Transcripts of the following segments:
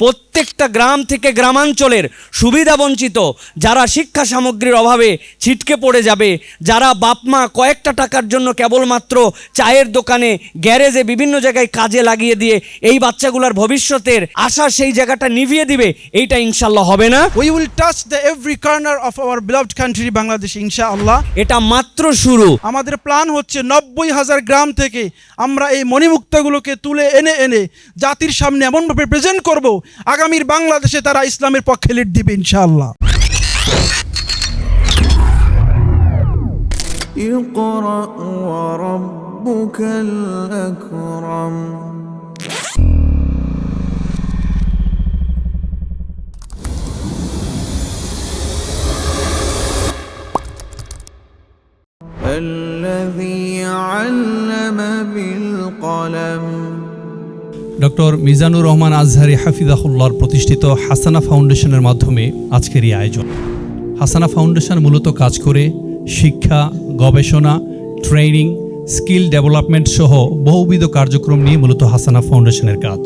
প্রত্যেকটা গ্রাম থেকে গ্রামাঞ্চলের সুবিধাবঞ্চিত যারা শিক্ষা সামগ্রীর অভাবে ছিটকে পড়ে যাবে যারা বাপমা কয়েকটা টাকার জন্য কেবলমাত্র চায়ের দোকানে গ্যারেজে বিভিন্ন জায়গায় কাজে লাগিয়ে দিয়ে এই বাচ্চাগুলোর ভবিষ্যতের আশা সেই জায়গাটা নিভিয়ে দিবে এইটা ইনশাল্লাহ হবে না। We will touch the every corner of our beloved country Bangladesh ইনশাআল্লাহ এটা মাত্র শুরু। আমাদের প্ল্যান হচ্ছে নব্বই হাজার গ্রাম থেকে আমরা এই মণিমুক্তাগুলোকে তুলে এনে এনে জাতির সামনে এমনভাবে প্রেজেন্ট করব আগামীর বাংলাদেশে তারা ইসলামের পক্ষে লিড দিবে ইনশাআল্লাহ اقرأ وربك الأكرم الذي علم بالقلم ডক্টর মিজানুর রহমান আজহারি হাফিজাহুল্লাহর প্রতিষ্ঠিত হাসানা ফাউন্ডেশনের মাধ্যমে আজকের এই আয়োজন। হাসানা ফাউন্ডেশন মূলত কাজ করে শিক্ষা, গবেষণা ট্রেনিং স্কিল ডেভেলপমেন্ট সহ বহুবিধ কার্যক্রম নিয়ে মূলত হাসানা ফাউন্ডেশনের কাজ।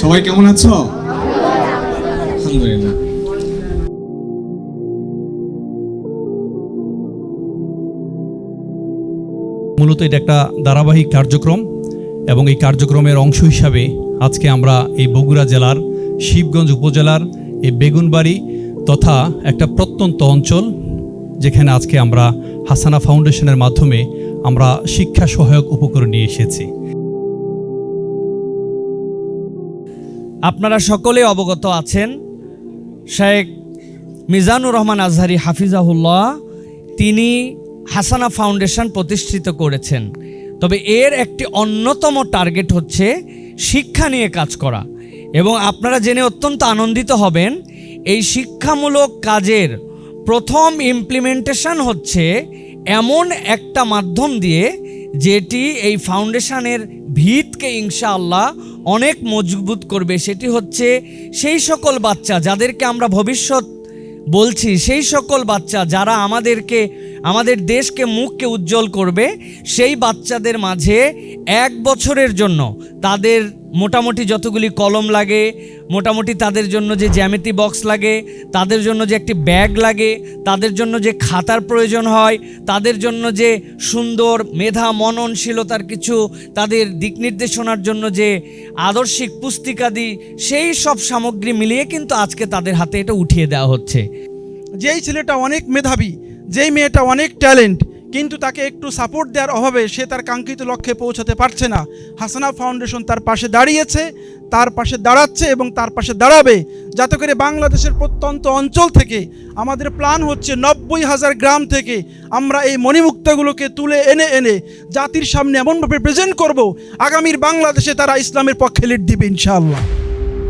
সবাই কেমন আছো? আলহামদুলিল্লাহ। মূলত এটা একটা ধারাবাহিক কার্যক্রম এবং এই কার্যক্রমের অংশ হিসাবে আজকে আমরা এই বগুড়া জেলার, শিবগঞ্জ উপজেলার, এই বেগুনবাড়ি তথা একটা প্রত্যন্ত অঞ্চল যেখানে আজকে আমরা হাসানা ফাউন্ডেশনের মাধ্যমে আমরা শিক্ষা সহায়ক উপকরণ নিয়ে এসেছি। আপনারা সকলে অবগত আছেন, শেখ মিজানুর রহমান আজহারি হাফিজাহুল্লাহ, তিনি হাসানা ফাউন্ডেশন প্রতিষ্ঠিত করেছেন। তবে এর একটি অন্যতম টার্গেট হচ্ছে শিক্ষা নিয়ে কাজ করা। এবং আপনারা জেনে অত্যন্ত আনন্দিত হবেন, এই শিক্ষামূলক কাজের প্রথম ইমপ্লিমেন্টেশন হচ্ছে এমন একটা মাধ্যম দিয়ে যেটি এই ফাউন্ডেশনের ভিতকে ইনশাআল্লাহ অনেক মজবুত করবে। সেটি হচ্ছে সেই সকল বাচ্চা যাদেরকে আমরা ভবিষ্যৎ বলছি, সেই সকল বাচ্চা যারা আমাদেরকে আমাদের দেশকে মুখকে উজ্জ্বল করবে সেই বাচ্চাদের মাঝে এক বছরের জন্য তাদের মোটামুটি যতগুলি কলম লাগে, মোটামুটি তাদের জন্য যে জ্যামিতি বক্স লাগে, তাদের জন্য যে একটি ব্যাগ লাগে, তাদের জন্য যে খাতার প্রয়োজন হয়, তাদের জন্য যে সুন্দর মেধা, মননশীলতার কিছু, তাদের দিক নির্দেশনার জন্য যে আদর্শিক পুস্তিকাদি, সেই সব সামগ্রী মিলিয়ে কিন্তু আজকে তাদের হাতে এটা উঠিয়ে দেওয়া হচ্ছে। যেই ছেলেটা অনেক মেধাবী যেই মেয়েটা অনেক ট্যালেন্ট, কিন্তু তাকে একটু সাপোর্ট দেওয়ার অভাবে সে তার কাঙ্ক্ষিত লক্ষ্যে পৌঁছাতে পারছে না। হাসানা ফাউন্ডেশন তার পাশে দাঁড়িয়েছে, তার পাশে দাঁড়াচ্ছে এবং তার পাশে দাঁড়াবে। যাতে করে বাংলাদেশের প্রত্যন্ত অঞ্চল থেকে, আমাদের প্ল্যান হচ্ছে নব্বই হাজার গ্রাম থেকে, আমরা এই মণিমুক্তাগুলোকে তুলে এনে এনে জাতির সামনে এমনভাবে প্রেজেন্ট করব, আগামীর বাংলাদেশে তারা ইসলামের পক্ষে লিড দিবে ইনশাআল্লাহ।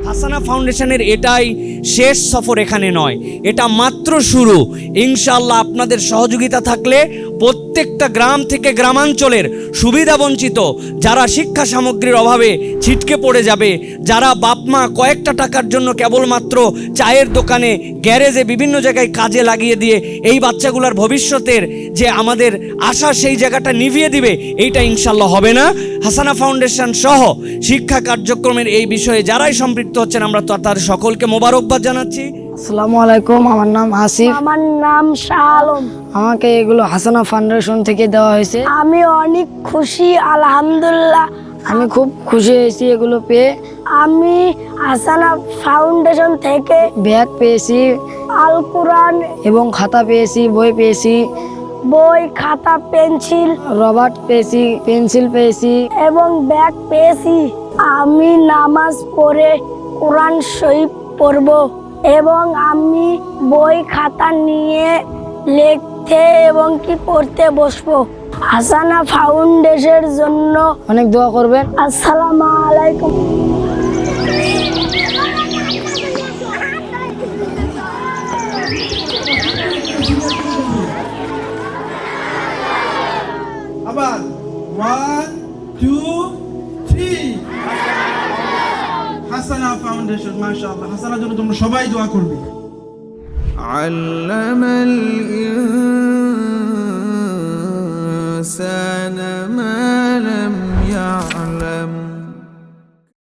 হাসানা ফাউন্ডেশনের এটাই শেষ সফর এখানে নয়। এটা মাত্র শুরু। ইনশাল্লাহ আপনাদের সহযোগিতা থাকলে প্রত্যেকটা গ্রাম থেকে গ্রামাঞ্চলের সুবিধাবঞ্চিত যারা শিক্ষা সামগ্রীর অভাবে ছিটকে পড়ে যাবে, যারা বাপমা কয়েকটা টাকার জন্য কেবলমাত্র চায়ের দোকানে, গ্যারেজে বিভিন্ন জায়গায় কাজে লাগিয়ে দিয়ে এই বাচ্চাগুলোর ভবিষ্যতের যে আমাদের আশা সেই জায়গাটা নিভিয়ে দিবে, এইটা ইনশাল্লাহ হবে না। হাসানা ফাউন্ডেশন সহ শিক্ষা কার্যক্রমের এই বিষয়ে যারাই সম্পৃক্ত হচ্ছেন, আমরা তো তাদের সকলকে মোবারকবাদ জানাচ্ছি। আসসালামু আলাইকুম আমার নাম আসিফ। আমার নাম শাহ আলম আমাকে এগুলো হাসানা ফাউন্ডেশন থেকে দেওয়া হয়েছে। আমি অনেক খুশি আলহামদুলিল্লাহ। আমি খুব খুশি হয়েছি এগুলো পেয়ে। আমি হাসানা ফাউন্ডেশন থেকে ব্যাগ পেয়েছি আল কোরআন এবং খাতা পেয়েছি বই পেয়েছি বই খাতা পেন্সিল রবার্ট পেয়েছি পেন্সিল পেয়েছি। এবং ব্যাগ পেয়েছি। আমি নামাজ পড়ে কোরআন শরীফ পড়ব এবং আমি বই খাতা নিয়ে লিখতে এবং কি পড়তে বসবো। হাসানা ফাউন্ডেশনের জন্য অনেক দোয়া করবেন। আসসালামু আলাইকুম। আবার ওয়ান টু ফাউন্ডেশন মাশাআল্লাহ হাসানার জন্য তোমরা সবাই দোয়া করবে علم الإنسان